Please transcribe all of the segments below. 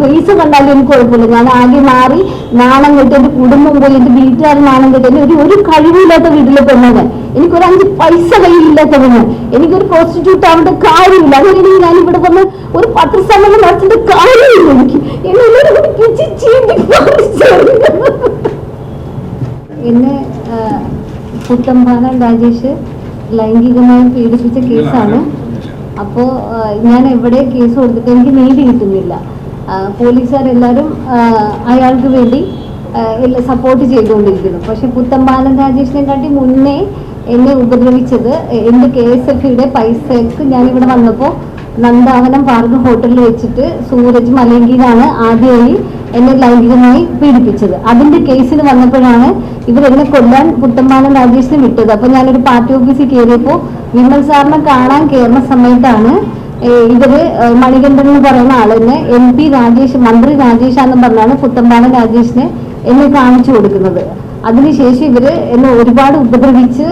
Face കണ്ടാലും എനിക്ക് കുഴപ്പമില്ല. ഞാൻ ആകെ മാറി. നാണം കെട്ടി എന്റെ കുടുംബം പോയി എന്റെ വീട്ടുകാർ നാണം കെട്ടി ഒരു ഒരു കഴിവില്ലാത്ത വീട്ടിലെ പെണ്ണത് എനിക്കൊരു അഞ്ച് പൈസ കയ്യിലില്ലാത്ത പെണ്ണ് എനിക്കൊരു പ്രോസ്റ്റിറ്റ്യൂട്ട് ആവേണ്ട കാര്യമില്ല. അതുകൊണ്ട് ഞാൻ ഇവിടെ വന്ന് ഒരു പത്രസമ്മേളനം നടത്തേണ്ട കാര്യമില്ല എനിക്ക്. എന്നെ ആ, പുത്തമ്പാന രാജേഷ് ലൈംഗികമായി പീഡിപ്പിച്ച കേസാണ്. അപ്പോൾ ഞാൻ എവിടെ കേസ് കൊടുത്തിട്ട് എനിക്ക് നീതി കിട്ടുന്നില്ല. പോലീസുകാർ പോലീസുകാരെല്ലാവരും അയാൾക്ക് വേണ്ടി സപ്പോർട്ട് ചെയ്തുകൊണ്ടിരിക്കുന്നു. പക്ഷെ പുത്തമ്പാലൻ രാജേഷിനെ കാട്ടി മുന്നേ എന്നെ ഉപദ്രവിച്ചത് എന്റെ കെ എസ് എഫ് യുടെ പൈസക്ക് ഞാനിവിടെ വന്നപ്പോൾ നന്ദാവനം പാർക്ക് ഹോട്ടലിൽ വെച്ചിട്ട് സൂരജ് മലങ്കിയിലാണ് ആദ്യമായി എന്നെ ലൈംഗികമായി പീഡിപ്പിച്ചത്. അതിന്റെ കേസിന് വന്നപ്പോഴാണ് ഇവരെന്നെ കൊല്ലാൻ പുത്തമ്പാലം രാജേഷിനെ വിട്ടത്. അപ്പൊ ഞാനൊരു പാർട്ടി ഓഫീസിൽ കയറിയപ്പോ വിമൽ സാറിനെ കാണാൻ കയറുന്ന സമയത്താണ് ഇവർ മണികണ്ഠൻ എന്ന് പറയുന്ന ആളിനെ എം പി രാജേഷ് മന്ത്രി രാജേഷ് എന്ന് പറഞ്ഞാണ് പുത്തമ്പാലം രാജേഷിനെ എന്നെ കാണിച്ചു കൊടുക്കുന്നത്. അതിനുശേഷം ഇവർ എന്നെ ഒരുപാട് ഉപദ്രവിച്ച്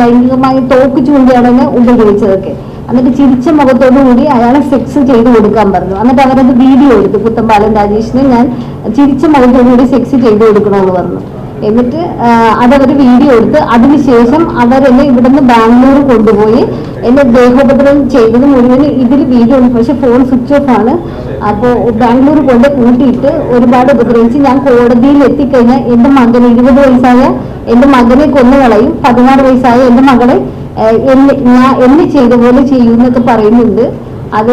ലൈംഗികമായി തോക്ക് ചൂണ്ടിയാണ് എന്നെ ഉപദ്രവിച്ചതൊക്കെ. എന്നിട്ട് ചിരിച്ച മുഖത്തോടു കൂടി അയാളെ സെക്സ് ചെയ്ത് കൊടുക്കാൻ പറഞ്ഞു. എന്നിട്ട് അവരത് വീഡിയോ എടുത്തു. പുത്തമ്പാലൻ രാജേഷിന് ഞാൻ ചിരിച്ച മുഖത്തോടു കൂടി സെക്സ് ചെയ്ത് കൊടുക്കണമെന്ന് പറഞ്ഞു. എന്നിട്ട് അതവർ വീഡിയോ എടുത്ത് അതിനുശേഷം അവരെന്നെ ഇവിടുന്ന് ബാംഗ്ലൂർ കൊണ്ടുപോയി എന്നെ ദേഹോപദ്രവം ചെയ്തത് മുഴുവൻ ഇതിൽ വീഡിയോ ഉണ്ട്. പക്ഷെ ഫോൺ സ്വിച്ച് ഓഫ് ആണ്. അപ്പോൾ ബാംഗ്ലൂർ കൊണ്ട് കൂട്ടിയിട്ട് ഒരുപാട് ഉപദ്രവിച്ച് ഞാൻ കോടതിയിൽ എത്തിക്കഴിഞ്ഞാൽ എന്റെ മകൻ ഇരുപത് വയസ്സായ എന്റെ മകനെ കൊന്നു കളയും. പതിനാറ് വയസ്സായ എന്റെ മകളെ എന്നെ ഞാൻ എന്നെ ചെയ്ത പോലെ ചെയ്യുമെന്നൊക്കെ പറയുന്നുണ്ട്. അത്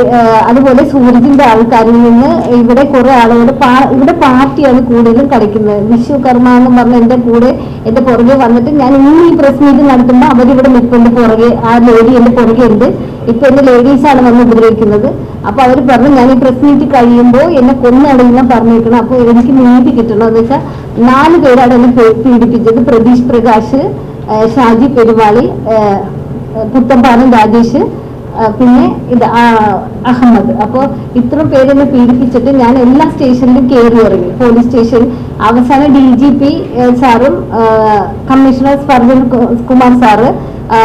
അതുപോലെ സൂരജിന്റെ ആൾക്കാരിൽ നിന്ന് ഇവിടെ കുറെ ആളുകൾ ഇവിടെ പാർട്ടിയാണ് കൂടുതലും കളിക്കുന്നത്. വിശ്വകർമ്മ എന്ന് പറഞ്ഞ എന്റെ കൂടെ എന്റെ പുറകെ വന്നിട്ട് ഞാൻ ഇന്ന് ഈ പ്രസ് മീറ്റ് നടത്തുമ്പോൾ അവരിവിടെ നിൽപ്പുണ്ട് പുറകെ. ആ ലേഡി എന്റെ പുറകെ ഉണ്ട്. ഇപ്പൊ എന്റെ ലേഡീസാണ് വന്ന് ഉപദ്രവിക്കുന്നത്. അപ്പൊ അവർ പറഞ്ഞു ഞാൻ ഈ പ്രസ് മീറ്റ് കഴിയുമ്പോൾ എന്നെ കൊന്നടങ്ങാൻ പറഞ്ഞിരിക്കണം അപ്പൊ എനിക്ക് നീതി കിട്ടണം. എന്ന് വെച്ചാൽ നാല് പേരാണ് എന്നെ പീഡിപ്പിച്ചത്. പ്രതീഷ് പ്രകാശ് ഷാജി പെരുമാളി പുത്തമ്പാനം രാജേഷ് പിന്നെ ഇത് അഹമ്മദ്. അപ്പോൾ ഇത്ര പേരെന്നെ പീഡിപ്പിച്ചിട്ട് ഞാൻ എല്ലാ സ്റ്റേഷനിലും കയറി ഇറങ്ങി. പോലീസ് സ്റ്റേഷൻ അവസാനം ഡി ജി പി സാറും കമ്മീഷണർ ഫർജൻ കുമാർ സാറ്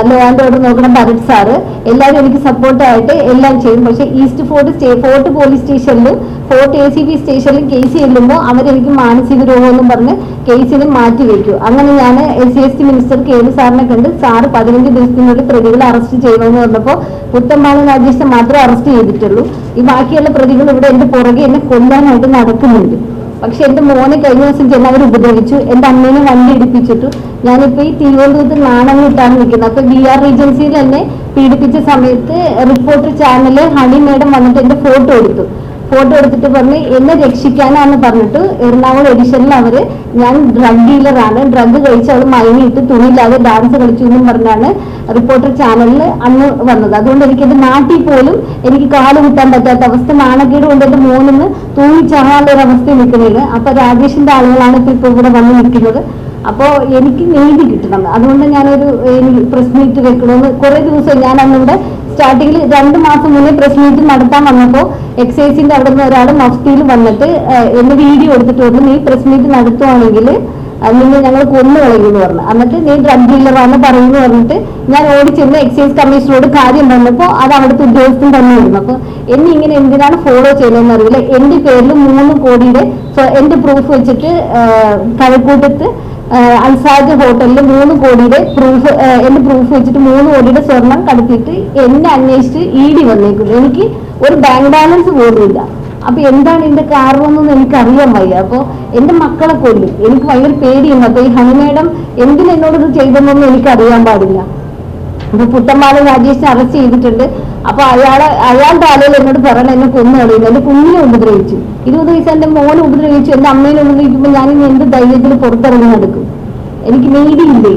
ലോ നോക്കുന്ന ഭരത് സാറ്. എല്ലാവരും എനിക്ക് സപ്പോർട്ടായിട്ട് എല്ലാം ചെയ്യും. പക്ഷെ ഈസ്റ്റ് ഫോർട്ട് സ്റ്റേ ഫോർട്ട് പോലീസ് സ്റ്റേഷനിലും ഫോർട്ട് എ സി ബി സ്റ്റേഷനിലും കേസ് ചെല്ലുമ്പോൾ അവരെനിക്ക് മാനസിക രോഗം രോഗമെന്നും പറഞ്ഞ് കേസിന് മാറ്റി വെക്കും. അങ്ങനെ ഞാൻ S C S T minister K M സാറിനെ കണ്ട് സാറ് പതിനഞ്ച് ദിവസത്തിനുള്ളിൽ പ്രതികളെ അറസ്റ്റ് ചെയ്യണമെന്ന് പറഞ്ഞപ്പോൾ പുത്തമ്പാളി രാജേഷിനെ മാത്രമേ അറസ്റ്റ് ചെയ്തിട്ടുള്ളൂ. ഈ ബാക്കിയുള്ള പ്രതികൾ ഇവിടെ എന്റെ പുറകെ എന്നെ കൊല്ലാനായിട്ട് നടക്കുന്നുണ്ട്. പക്ഷെ എന്റെ മോനെ കഴിഞ്ഞ ദിവസം ചെന്ന് അവർ ഉപദ്രവിച്ചു. എന്റെ അമ്മേനെ വണ്ടി ഇടിപ്പിച്ചിട്ടു. ഞാനിപ്പോ ഈ തിരുവനന്തപുരത്ത് നാണം കിട്ടാൻ നിൽക്കുന്നത്. അപ്പൊ ബി ആർ ഏജൻസിയിൽ എന്നെ പീഡിപ്പിച്ച സമയത്ത് റിപ്പോർട്ടർ ചാനൽ ഹണി മേഡം വന്നിട്ട് എന്റെ ഫോട്ടോ എടുത്തു. ഫോട്ടോ എടുത്തിട്ട് പറഞ്ഞ് എന്നെ രക്ഷിക്കാനാന്ന് പറഞ്ഞിട്ട് എറണാകുളം എഡിഷനിൽ അവർ ഞാൻ ഡ്രഗ് ഡീലറാണ് ഡ്രഗ് കഴിച്ച് അവൾ മയങ്ങിയിട്ട് തുണിയില്ലാതെ ഡാൻസ് കളിച്ചു എന്നും പറഞ്ഞാണ് റിപ്പോർട്ടർ ചാനലിൽ അന്ന് വന്നത്. അതുകൊണ്ട് എനിക്ക് എന്റെ നാട്ടിൽ പോലും എനിക്ക് കാൽ കുത്താൻ പറ്റാത്ത അവസ്ഥ. നാണക്കേട് കൊണ്ട് എന്റെ മോനിന്ന് തൂങ്ങിച്ചാകാനുള്ള അവസ്ഥ നിൽക്കുന്നത് അപ്പൊ രാജേഷിന്റെ ആളുകളാണ് ഇപ്പൊ ഇവിടെ വന്ന് നിൽക്കുന്നത്. അപ്പോൾ എനിക്ക് നീതി കിട്ടണം. അതുകൊണ്ട് ഞാനൊരു എനിക്ക് പ്രസ് മീറ്റ് വെക്കണമെന്ന് കുറെ ദിവസം ഞാൻ അന്നിവിടെ സ്റ്റാർട്ടിങ്ങിൽ രണ്ട് മാസം മുന്നേ പ്രസ് മീറ്റ് നടത്താൻ വന്നപ്പോൾ എക്സൈസിന്റെ അവിടെ നിന്ന് ഒരാൾ മഫ്തിയിൽ വന്നിട്ട് എന്റെ വീഡിയോ എടുത്തിട്ട് വന്നു നീ പ്രസ് മീറ്റ് നടത്തുവാണെങ്കിൽ നിന്നെ ഞങ്ങൾ കൊന്നു കളയുമെന്ന് പറഞ്ഞു. എന്നിട്ട് നീ ഡ്രഗ് ഡീലറാന്ന് പറയുന്നു പറഞ്ഞിട്ട് ഞാൻ ഓടിച്ചെന്ന് എക്സൈസ് കമ്മീഷനോട് കാര്യം പറഞ്ഞപ്പോൾ അത് അവിടുത്തെ ഉദ്യോഗസ്ഥൻ തന്നെയായിരുന്നു. അപ്പൊ എന്നെ ഇങ്ങനെ എന്തിനാണ് ഫോളോ ചെയ്യുന്നതെന്ന് അറിയില്ല. എന്റെ പേരിൽ മൂന്ന് കോടിയുടെ എന്റെ പ്രൂഫ് വെച്ചിട്ട് കഴക്കൂട്ടത്ത് അൽസാജ് ഹോട്ടലിൽ മൂന്ന് കോടിയുടെ പ്രൂഫ് എന്റെ പ്രൂഫ് വെച്ചിട്ട് മൂന്ന് കോടിയുടെ സ്വർണം കടത്തിയിട്ട് എന്നെ അന്വേഷിച്ച് ഇ ഡി വന്നേക്കുന്നു. എനിക്ക് ഒരു ബാങ്ക് ബാലൻസ് പോലുമില്ല. അപ്പൊ എന്താണ് ഇതിന്റെ കാരണമെന്നൊന്നും എനിക്ക് അറിയാൻ വയ്യ. അപ്പൊ എന്റെ മക്കളെ കൊല്ലും. എനിക്ക് ഭയങ്കര പേടിയുണ്ട് അപ്പൊ ഈ ഹണി മേഡം എന്നോട് ഇത് ചെയ്തെന്നൊന്നും എനിക്ക് അറിയാൻ പാടില്ല. പുത്തമ്പാല രാജേഷിനെ അറസ്റ്റ് ചെയ്തിട്ടുണ്ട്. അപ്പൊ അയാളെ അയാളുടെ ആലയിൽ എന്നോട് പറയണം എന്നെ കൊന്നു കളയുന്നു എന്റെ കുഞ്ഞിനെ ഉപദ്രവിച്ചു. ഇരുപത് വയസ്സ് എന്റെ മോനെ ഉപദ്രവിച്ചു. എന്റെ അമ്മേനെ ഉപദ്രവിക്കുമ്പോൾ ഞാൻ ഇനി എന്ത് ധൈര്യത്തിൽ പുറത്തിറങ്ങി നടക്കും? എനിക്ക് നീതിയില്ലേ?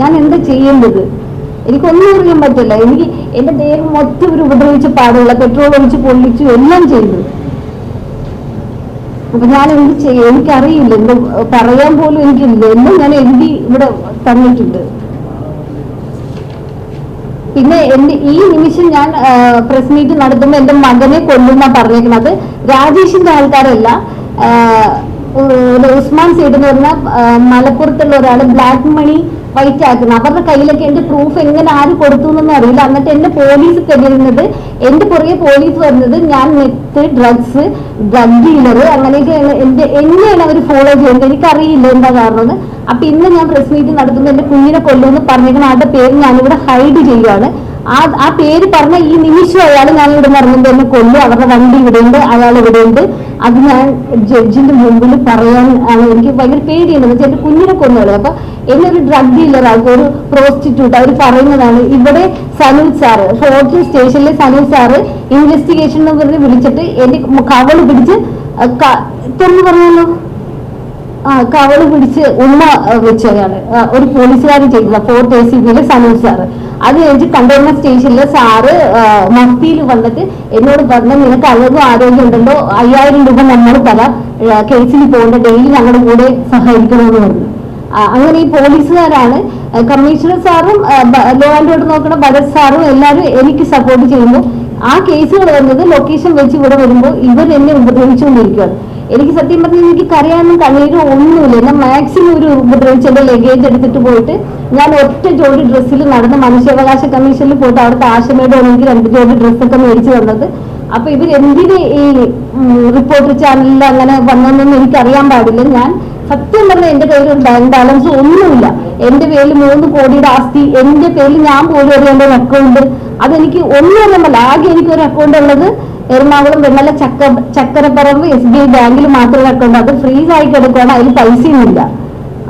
ഞാൻ എന്താ ചെയ്യേണ്ടത്? എനിക്കൊന്നും അറിയാൻ പറ്റില്ല. എനിക്ക് എന്റെ ദേഹം മൊത്തം ഒരു ഉപദ്രവിച്ച പാടുള്ള പെട്രോൾ ഒഴിച്ച് പൊള്ളിച്ചു എല്ലാം ചെയ്തു. അപ്പൊ ഞാൻ എന്ത് ചെയ്യും? എനിക്കറിയില്ല. എന്ത് പറയാൻ പോലും എനിക്കില്ല. എന്നും ഞാൻ എഴുതി ഇവിടെ തന്നിട്ടുണ്ട്. പിന്നെ എന്റെ ഈ നിമിഷം ഞാൻ പ്രസ് മീറ്റ് നടത്തുമ്പോൾ എന്റെ മകനെ കൊല്ലുന്ന പറഞ്ഞിരിക്കുന്നത്. രാജേഷിന്റെ ആൾക്കാരല്ല. ഉസ്മാൻ സൈഡ് എന്ന് പറഞ്ഞ മലപ്പുറത്തുള്ള ഒരാൾ ബ്ലാക്ക് മണി വൈറ്റ് ആക്കുന്നത് അവരുടെ കയ്യിലൊക്കെ എന്റെ പ്രൂഫ് എങ്ങനെ ആര് കൊടുത്തു എന്നൊന്നും അറിയില്ല. എന്നിട്ട് എന്നെ പോലീസ് തെളിയുന്നത് എന്റെ പുറകെ പോലീസ് വരുന്നത് ഞാൻ നെറ്റ് ഡ്രഗ്സ് ഡ്രഗ് ഡീലർ അങ്ങനെയൊക്കെ എന്റെ എന്നെയാണ് അവർ ഫോളോ ചെയ്യുന്നത്. എനിക്കറിയില്ല എന്താ കാരണം അപ്പൊ ഇന്ന് ഞാൻ പ്രസ് മീറ്റ് നടത്തുന്നത് എന്റെ കുഞ്ഞിനെ കൊല്ലുമെന്ന് പറഞ്ഞിരിക്കണം ആളുടെ പേര് ഞാനിവിടെ ഹൈഡ് ചെയ്യുകയാണ് ആ ആ പേര് പറഞ്ഞ ഈ നിമിഷം അയാൾ ഞാൻ ഇവിടെ നടന്നുകൊണ്ട് എന്നെ കൊല്ലു. അവരുടെ വണ്ടി ഇവിടെ ഉണ്ട് അയാൾ ഇവിടെ ഉണ്ട് അത് ഞാൻ ജഡ്ജിന്റെ മുമ്പിൽ പറയാൻ ആണ്. എനിക്ക് ഭയങ്കര പേടിയുണ്ട് വെച്ചാൽ എന്റെ കുഞ്ഞിനെ കൊന്നുകളെ അപ്പൊ എന്നെ ഒരു ഡ്രഗ് ഡീലർ ആകും ഒരു പ്രോസ്റ്റിറ്റ്യൂട്ട് അവർ പറയുന്നതാണ് ഇവിടെ സനിൽ സാറ് ഫോർട്ട് സ്റ്റേഷനിലെ സനിൽ സാറ് ഇൻവെസ്റ്റിഗേഷൻ എന്ന് പറഞ്ഞ് വിളിച്ചിട്ട് എന്റെ കവൾ പിടിച്ച് തുറന്നു പറഞ്ഞല്ലോ ആ കവൾ പിടിച്ച് ഉമ്മ അഹ് വെച്ചു അയാൾ ആ, ഒരു പോലീസുകാരൻ ചെയ്തത് ഫോർട്ട് എ സി പിയിലെ സനിൽ സാറ് അത് കഴിഞ്ഞ് കണ്ടെയ്ൻമെന്റ് സ്റ്റേഷനിലെ സാറ് മഫ്തിയിൽ വന്നിട്ട് എന്നോട് പറഞ്ഞു നിനക്ക് അഴകും ആരോഗ്യം ഉണ്ടല്ലോ അയ്യായിരം രൂപ നമ്മൾ തരാം കേസിൽ പോകേണ്ട ഡെയിലി ഞങ്ങളുടെ കൂടെ സഹകരിക്കണമെന്ന് പറഞ്ഞു. അങ്ങനെ ഈ പോലീസുകാരാണ് കമ്മീഷണർ സാറും ലോ ആൻഡ് ഓർഡർ നോക്കുന്ന ഭരത് സാറും എല്ലാവരും എനിക്ക് സപ്പോർട്ട് ചെയ്യുന്നു. ആ കേസുകൾ വന്നത് ലൊക്കേഷൻ വെച്ച് ഇവിടെ വരുമ്പോൾ ഇവർ എന്നെ ഉപദ്രവിച്ചുകൊണ്ടിരിക്കുകയാണ്. എനിക്ക് സത്യം പറഞ്ഞാൽ എനിക്ക് കരയാനും കണ്ണീരും ഒന്നുമില്ല. എന്നെ മാക്സിമം ഒരു ഉപദ്രവിച്ച് ലഗേജ് എടുത്തിട്ട് പോയിട്ട് ഞാൻ ഒറ്റ ജോഡി ഡ്രസ്സിൽ നടന്ന് മനുഷ്യാവകാശ കമ്മീഷനിൽ പോയിട്ട് അവിടുത്തെ ആശമയുടെ എനിക്ക് രണ്ട് ജോഡി ഡ്രസ്സൊക്കെ മേടിച്ചു തന്നത്. അപ്പൊ ഇവർ എന്തിന് ഈ റിപ്പോർട്ടർ ചാനലിൽ അങ്ങനെ വന്നതെന്നൊന്നും എനിക്കറിയാൻ പാടില്ല. ഞാൻ സത്യം പറഞ്ഞ എന്റെ കയ്യിൽ ഒരു ബാങ്ക് ബാലൻസ് ഒന്നുമില്ല. എന്റെ പേരിൽ മൂന്ന് കോടിയുടെ ആസ്തി എന്റെ പേരിൽ ഞാൻ പോലും അറിയേണ്ട ഒരു അക്കൗണ്ട് അതെനിക്ക് ഒന്നും അറിയാമല്ല ആകെ എനിക്ക് ഒരു അക്കൗണ്ട് ഉള്ളത് എറണാകുളം വെണ്ണല ചക്ക ചക്കരപ്പറമ്പ് എസ് ബി ഐ ബാങ്കിൽ മാത്രമേ അക്കൗണ്ട് അത് ഫ്രീസ് ആയി കിടക്കുകയാണ് അതിൽ പൈസയൊന്നുമില്ല.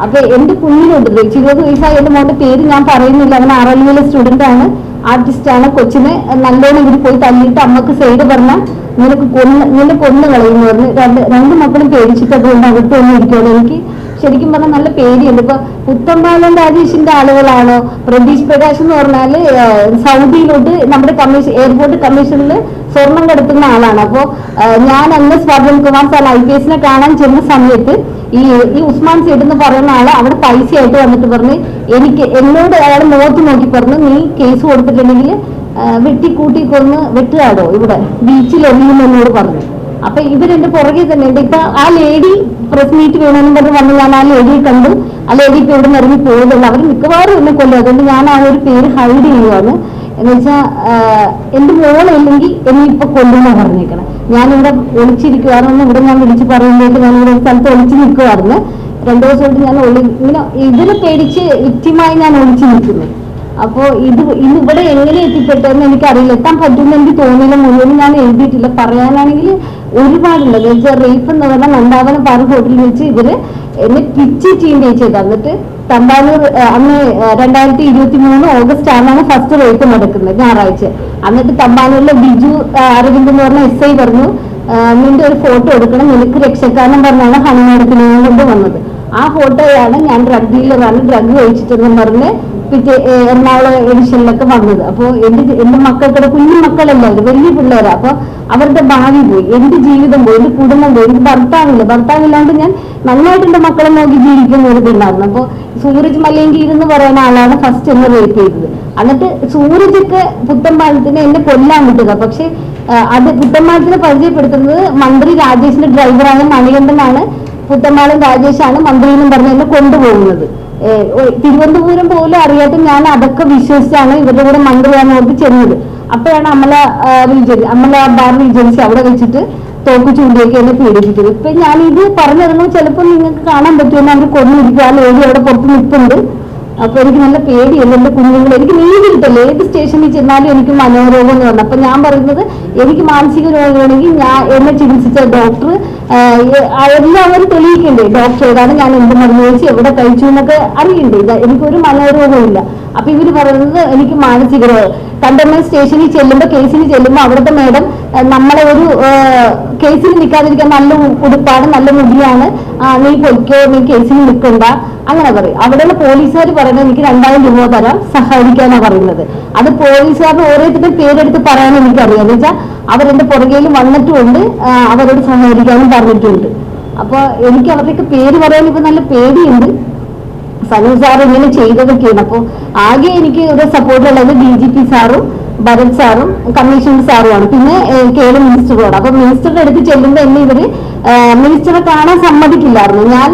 അപ്പൊ എന്റെ കുഞ്ഞിനുണ്ട്. ഇരുപത് വയസ്സായ എന്റെ മോന്റെ പേര് ഞാൻ പറയുന്നില്ല. അവൻ ആറന്മുള സ്റ്റുഡന്റ് ആണ്. ആർട്ടിസ്റ്റ് ആണ് കൊച്ചിനെ നല്ലോണം ഇവർ പോയി തല്ലിയിട്ട് അമ്മയ്ക്ക് സൈഡ് പറഞ്ഞാൽ നിനക്ക് കൊന്ന് നിന്നെ കൊന്നു കളയുന്നു പറഞ്ഞു രണ്ട് രണ്ട് മക്കളും പേടിച്ചിട്ട് അതുകൊണ്ട് അകത്ത് ഒന്നും ഇരിക്കുകയാണ്. എനിക്ക് ശരിക്കും പറഞ്ഞാൽ നല്ല പേടിയുണ്ട്. ഇപ്പൊ പുത്തമ്പാലം രാജേഷിന്റെ ആളുകളാണോ? പ്രതീഷ് പ്രകാശ് എന്ന് പറഞ്ഞാൽ സൗദിയിലോട്ട് നമ്മുടെ കമ്മീഷൻ എയർപോർട്ട് കമ്മീഷനിൽ സ്വർണം കടത്തുന്ന ആളാണ്. അപ്പോ ഞാൻ അന്ന് സ്വർണം കുമാർ സാർ ഐ പി എസിനെ കാണാൻ ചെന്ന സമയത്ത് ഈ ഈ ഉസ്മാൻ സീഡ് എന്ന് പറയുന്ന ആൾ അവിടെ പൈസയായിട്ട് വന്നിട്ട് പറഞ്ഞ് എനിക്ക് എന്നോട് അയാൾ നോക്കി നോക്കി പറഞ്ഞു നീ കേസ് കൊടുത്തിട്ടുണ്ടെങ്കിൽ വെട്ടി കൂട്ടി കൊന്ന് വെട്ടുകാടോ ഇവിടെ ബീച്ചിൽ എറിയുമെന്നോട് പറഞ്ഞു. അപ്പൊ ഇവരെന്റെ പുറകെ തന്നെ ഉണ്ട്. ഇപ്പൊ ആ ലേഡി പ്രസ് മീറ്റ് വേണമെന്ന് പറഞ്ഞ് വന്ന് ഞാൻ ആ ലേഡിയെ കണ്ടു. ആ ലേഡി ഇപ്പൊ ഇവിടെ നിന്ന് ഇറങ്ങി അവർ മിക്കവാറും എന്നെ കൊല്ലും. അതുകൊണ്ട് ഞാൻ ആ ഒരു പേര് ഹൈഡ് ചെയ്യുവാണ്. എന്ന് വെച്ചാൽ എന്റെ മോളില്ലെങ്കിൽ എന്നെ ഇപ്പൊ കൊല്ലുന്ന പറഞ്ഞേക്കണം. ഞാനിവിടെ ഒളിച്ചിരിക്കുവാണെന്ന് ഇവിടെ ഞാൻ വിളിച്ച് പറയുമ്പോഴേക്ക് ഞാൻ ഇവിടെ സ്ഥലത്ത് ഒളിച്ച് നിൽക്കുവായിരുന്നു. രണ്ടു ദിവസമായിട്ട് ഞാൻ ഒളി ഇങ്ങനെ ഇതിനെ പേടിച്ച് വിക്റ്റിമായി ഞാൻ ഒളിച്ചു നിൽക്കുന്നു. അപ്പോ ഇത് ഇന്ന് ഇവിടെ എങ്ങനെ എത്തിപ്പെട്ടെന്ന് എനിക്കറിയില്ല. എത്താൻ പറ്റുമെന്ന് എനിക്ക് തോന്നിയില്ല. മുഴുവൻ ഞാൻ എഴുതിയിട്ടില്ല. പറയാനാണെങ്കിൽ ഒരുപാടുണ്ട് എന്ന് വെച്ചാൽ റേപ്പ് എന്ന് പറഞ്ഞാൽ നന്ദാവനം പാറ ഹോട്ടലിൽ വെച്ച് ഇവർ എന്നെ പിച്ച് ചീന്റെ ചെയ്ത്. എന്നിട്ട് തമ്പാനൂർ അന്ന് രണ്ടായിരത്തി ഇരുപത്തി മൂന്ന് ഓഗസ്റ്റ് ആറിനാണ് ഫസ്റ്റ് റേപ്പ് നടക്കുന്നത് ഞായറാഴ്ച. എന്നിട്ട് തമ്പാനൂരിലെ ബിജു അരവിന്ദ് എന്ന് പറഞ്ഞ എസ് ഐ പറഞ്ഞു നിന്റെ ഒരു ഫോട്ടോ എടുക്കണം നിനക്ക് രക്ഷക്കാരനം പറഞ്ഞാണ് ഹണി മേഡത്തിനെ കൊണ്ട് വന്നത്. ആ ഫോട്ടോയാണ് ഞാൻ ഡ്രഗ് ഡീലറാണ് ഡ്രഗ് കഴിച്ചിട്ടെന്ന് പറഞ്ഞ് പിറ്റേ എറണാകുളം എഡിഷനിലൊക്കെ വന്നത്. അപ്പോൾ എന്റെ എന്റെ മക്കൾക്കിടെ കുഞ്ഞു മക്കളല്ല അത് വലിയ പിള്ളേരാ. അപ്പൊ അവരുടെ ഭാവി പോയി എന്റെ ജീവിതം പോയി എന്റെ കുടുംബം പോയി. എനിക്ക് ഭർത്താവില്ല. ഭർത്താവില്ലാണ്ട് ഞാൻ നന്നായിട്ട് എന്റെ മക്കളെ നോക്കി ജീവിക്കുന്ന ഒരു ഇതുണ്ടായിരുന്നു അപ്പൊ സൂരജ് മലയെങ്കിൽ എന്ന് പറയുന്ന ആളാണ് ഫസ്റ്റ് എന്നെ റേപ്പ് ചെയ്തത്. എന്നിട്ട് സൂരജൊക്കെ പുത്തമ്പാലത്തിന് എന്നെ കൊല്ലാൻ വിട്ടത്. പക്ഷെ അത് പുത്തമ്പാലത്തിനെ പരിചയപ്പെടുത്തുന്നത് മന്ത്രി രാജേഷിന്റെ ഡ്രൈവറായ മണികണ്ഠനാണ്. പുത്തമ്പാലം രാജേഷാണ് മന്ത്രി എന്നും പറഞ്ഞ് എന്നെ കൊണ്ടുപോകുന്നത്. തിരുവനന്തപുരം പോലും അറിയാത്ത ഞാൻ അതൊക്കെ വിശ്വസിച്ചാണ് ഇവരുടെ കൂടെ മന്ത്രിയാണോട്ട് ചെന്നത്. അപ്പോഴാണ് Amala regency Amala bar regency അവിടെ വെച്ചിട്ട് തോക്ക് ചൂണ്ടിയൊക്കെ എന്നെ പീഡിപ്പിച്ചത്. ഇപ്പൊ ഞാൻ ഇത് പറഞ്ഞിറങ്ങുമ്പോൾ ചിലപ്പോൾ നിങ്ങൾക്ക് കാണാൻ പറ്റുമെന്ന് അവർ കൊന്നിരിക്കുക ആ ലേഡി അവിടെ പുറത്ത് നിൽപ്പുണ്ട്. അപ്പൊ എനിക്ക് നല്ല പേടിയല്ല എന്റെ കുഞ്ഞുങ്ങൾ എനിക്ക് നീതി ഏത് സ്റ്റേഷനിൽ ചെന്നാലും എനിക്ക് മനോരോഗം എന്ന് പറഞ്ഞു അപ്പൊ ഞാൻ പറയുന്നത് എനിക്ക് മാനസിക രോഗമാണെങ്കിൽ ഞാൻ എന്നെ ചികിത്സിച്ച ഡോക്ടർ എല്ലാവരും തെളിയിക്കണ്ടേ? ഡോക്ടർ ഏതാണ് ഞാൻ എന്ത് മരുന്ന് കഴിച്ച് എവിടെ കഴിച്ചു എന്നൊക്കെ അറിയണ്ടേ? എനിക്കൊരു മനോരോഗമില്ല അപ്പൊ ഇവർ പറയുന്നത് എനിക്ക് മാനസിക കണ്ടോൺമെന്റ് സ്റ്റേഷനിൽ ചെല്ലുമ്പോൾ കേസിന് ചെല്ലുമ്പോൾ അവിടുത്തെ മേഡം നമ്മളെ ഒരു കേസിൽ നിൽക്കാതിരിക്കാൻ നല്ല ഉടുപ്പാണ് നല്ല മുടിയാണ്. നീ പൊയ്ക്കോ നീ കേസിൽ നിൽക്കണ്ട. അങ്ങനെ പറയും. അവിടെയുള്ള പോലീസുകാർ പറയുന്നത് എനിക്ക് രണ്ടായിരം രൂപ തരാം സഹായിക്കാനാ പറയുന്നത്. അത് പോലീസുകാരുടെ ഓരോരുത്തരുടെ പേരെടുത്ത് പറയാൻ എനിക്കറിയാം. എന്ന് വെച്ചാൽ അവരെന്റെ പുറകേലും വന്നിട്ടുമുണ്ട് അവരോട് സഹകരിക്കാനും പറഞ്ഞിട്ടുണ്ട്. അപ്പൊ എനിക്ക് അവരുടെയൊക്കെ പേര് പറയാൻ ഇപ്പൊ നല്ല പേടിയുണ്ട്. സനു സാർ ഇങ്ങനെ ചെയ്തതൊക്കെയാണ്. അപ്പോൾ ആകെ എനിക്ക് ഒരു സപ്പോർട്ടുള്ളത് ഡി ജി പി സാറും ഭരത് സാറും കമ്മീഷണർ സാറുമാണ്. പിന്നെ കേരള മിനിസ്റ്ററോട് അപ്പൊ മിനിസ്റ്ററുടെ അടുത്ത് ചെല്ലുമ്പോൾ എന്നെ ഇവർ മിനിസ്റ്ററെ കാണാൻ സമ്മതിക്കില്ലായിരുന്നു. ഞാൻ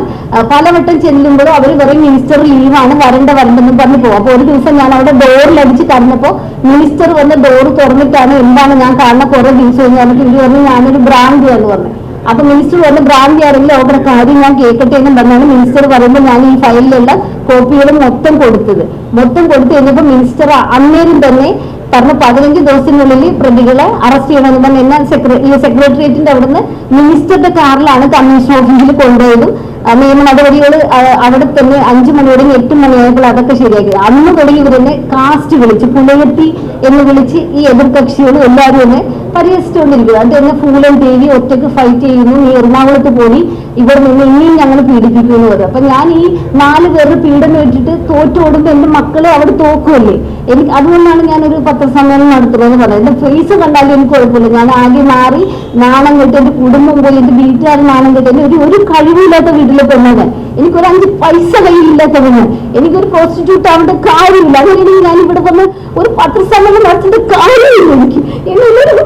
പലവട്ടം ചെല്ലുമ്പോഴും അവർ പറയും മിനിസ്റ്റർ ലീവാണ് വരണ്ട വരണ്ടെന്ന് പറഞ്ഞു പോകും. അപ്പൊ ഒരു ദിവസം ഞാൻ അവിടെ ഡോറിൽ അടിച്ച് കറന്നപ്പോ മിനിസ്റ്റർ വന്ന് ഡോർ തുറന്നിട്ടാണ് എന്താണ് ഞാൻ കാണുന്ന കുറെ ദിവസം എന്ന് ഇവർ പറഞ്ഞു ഞാനൊരു ബ്രാൻഡിയാന്ന് പറഞ്ഞു. അപ്പൊ മിനിസ്റ്റർ വന്ന് ഭ്രാന്തി ആരെങ്കിലും അവരുടെ കാര്യം ഞാൻ കേൾക്കട്ടെ എന്ന് പറഞ്ഞാണ് മിനിസ്റ്റർ പറയുമ്പോൾ ഞാൻ ഈ ഫയലിലുള്ള കോപ്പികൾ മൊത്തം കൊടുത്തത്. മൊത്തം കൊടുത്തു കഴിഞ്ഞപ്പോൾ മിനിസ്റ്റർ അന്നേരം തന്നെ പറഞ്ഞു പതിനഞ്ച് ദിവസത്തിനുള്ളിൽ പ്രതികളെ അറസ്റ്റ് ചെയ്യണമെന്ന് പറഞ്ഞ് എന്നാൽ സെക്രട്ടേറിയറ്റിന്റെ അവിടുന്ന് മിനിസ്റ്ററുടെ കാറിലാണ് കമ്മീഷൻ ഓഫീസിൽ കൊണ്ടുപോയതും. നിയമ നടപടികൾ അവിടെ തന്നെ അഞ്ചു മണി തുടങ്ങി എട്ട് മണിയായപ്പോൾ അതൊക്കെ ശരിയാക്കി. അന്ന് തുടങ്ങി ഇവരെന്നെ കാസ്റ്റ് വിളിച്ച് പുലയത്തി എന്ന് വിളിച്ച് ഈ എതിർകക്ഷികളും എല്ലാവരും എന്നെ പരിഹസിച്ചുകൊണ്ടിരിക്കുക അത് എന്നെ ഫൂലൻ ദേവി ഒറ്റയ്ക്ക് ഫൈറ്റ് ചെയ്യുന്നു നീ എറണാകുളത്ത് പോയി ഇവർ നിന്ന് ഇനിയും ഞങ്ങൾ പീഡിപ്പിക്കുമെന്ന് പറയും അപ്പൊ ഞാൻ ഈ നാല് പേരുടെ പീഡനം ഇട്ടിട്ട് തോറ്റോടുമ്പോ എന്റെ മക്കളെ അവിടെ തോക്കുമല്ലേ എനിക്ക് അതുകൊണ്ടാണ് ഞാനൊരു പത്രസമ്മേളനം നടത്തുന്നതെന്ന് പറഞ്ഞത്. എന്റെ ഫേസ് കണ്ടാലും എനിക്ക് കുഴപ്പമില്ല. ഞാൻ ആകെ മാറി നാണം കെട്ടി എന്റെ കുടുംബം പോയി എന്റെ വീട്ടുകാർ നാണം കെട്ടി ഒരു ഒരു കഴിവില്ലാത്ത വീട്ടിൽ പെണ്ണത് എനിക്കൊരു അഞ്ച് പൈസ കയ്യിലില്ലാത്ത പെണ്ണ് എനിക്കൊരു പ്രോസ്റ്റിറ്റ്യൂട്ട് ആവേണ്ട കാര്യമില്ല. അതുകൊണ്ട് ഞാൻ ഇവിടെ വന്ന് ഒരു പത്രസമ്മേളനം നടത്തേണ്ട കാര്യമില്ല എനിക്ക്. എന്നെ എല്ലാവരും